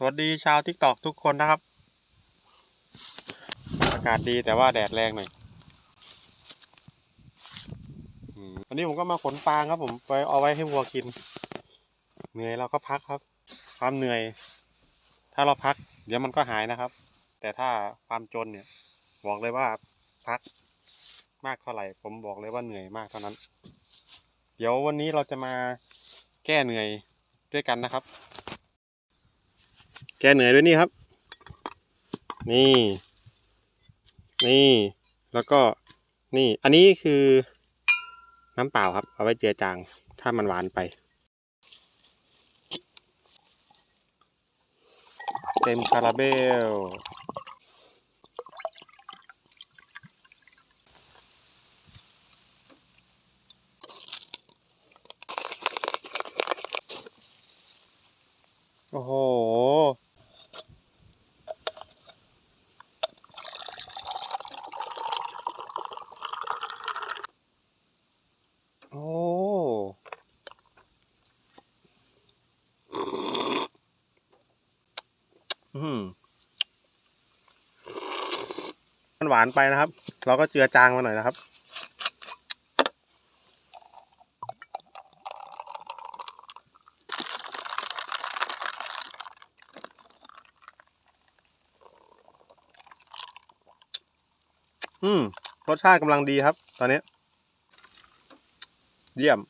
สวัสดีชาวทิกตอกทุกคนนะครับ อากาศดีแต่ว่าแดดแรงหน่อยวันนี้ผมก็มาขนฟางครับผมไปเอาไว้ให้วัวกิน เหนื่อยเราก็พักครับ ความเหนื่อย ถ้าเราพัก เดี๋ยวมันก็หายนะครับ แต่ถ้าความจนเนี่ย บอกเลยว่าพักมากเท่าไหร่ ผมบอกเลยว่าเหนื่อยมากเท่านั้น เดี๋ยววันนี้เราจะมาแก้เหนื่อยด้วยกันนะครับ แกเหนื่อยด้วยนี่ครับ นี่ นี่ แล้วก็นี่ อันนี้คือน้ำเปล่าครับ เอาไว้เจือจาง ถ้ามันหวานไป เต็มคาราเบลโอ้โห โอ้ อืม มันหวานไปนะครับ เราก็เจือจางมาหน่อยนะครับ อืม รสชาติกำลังดีครับ ตอนนี้ เยี่ยม